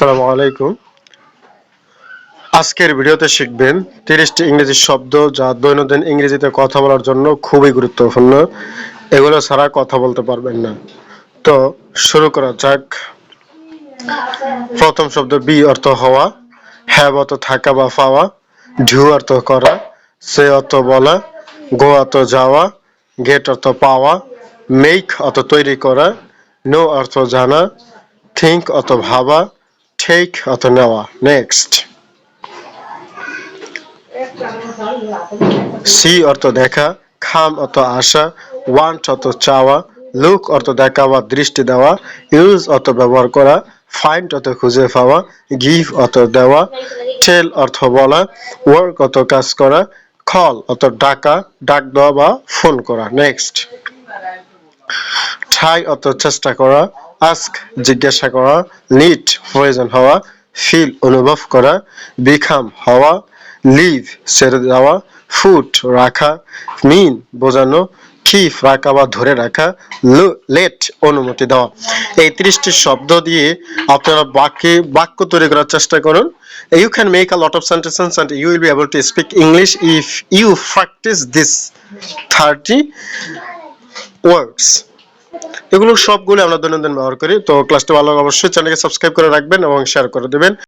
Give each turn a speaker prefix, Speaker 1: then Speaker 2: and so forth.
Speaker 1: সালামু আলাইকুম। আজকের ভিডিওতে শিখবেন তিরিশটি ইংরেজি শব্দ যা দৈনন্দিন ইংরেজিতে কথা বলার জন্য খুবই গুরুত্বপূর্ণ। এগুলো ছাড়া কথা বলতে পারবেন না। তো শুরু করা যাক। প্রথম শব্দ বি অর্থ হওয়া হ্যাভ অর্থ থাকা বা পাওয়া, ঢু অর্থ করা, সে অর্থ বলা, গো অর্থ যাওয়া, গেট অর্থ পাওয়া, মেক অর্থ তৈরি করা, নো অর্থ জানা, থিঙ্ক অর্থ ভাবা টেক অর্থ নেওয়া নেক্সট সি অর্থ দেখা, খাম অর্থ আশা ওয়ান্ট অর্থ চাওয়া লুক অর্থ দেখা বা দৃষ্টি দেওয়া ইউজ অর্থ ব্যবহার করা ফাইন্ড অর্থ খুঁজে পাওয়া গিভ অর্থ দেওয়া টেল অর্থ বলা ওয়ার্ক অর্থ কাজ করা কল অর্থ ডাকা, ডাক দেওয়া বা ফোন করা। নেক্সট ট্রাই অর্থ চেষ্টা করা আস্ক, জিজ্ঞাসা করা, নিট, প্রয়োজন হওয়া, ফিল, অনুভব করা, বিখাম হওয়া, লিভ ছেড়ে দেওয়া ফুট, রাখা, মিন, বোঝানো কিফ রাখা বা ধরে রাখা লেট, অনুমতি দেওয়া। এই ত্রিশটি শব্দ দিয়ে আপনারা বাক্যে, বাক্য তৈরি করার চেষ্টা করুন। You can make a lot of sentences and you will be able to speak English if you practise this thirty words এগুলো সবগুলো আমরা দৈনন্দিন ব্যবহার করি। তো ক্লাসটি ভালো অবশ্যই চ্যানেলকে সাবস্ক্রাইব করে রাখবেন এবং শেয়ার করে দেবেন।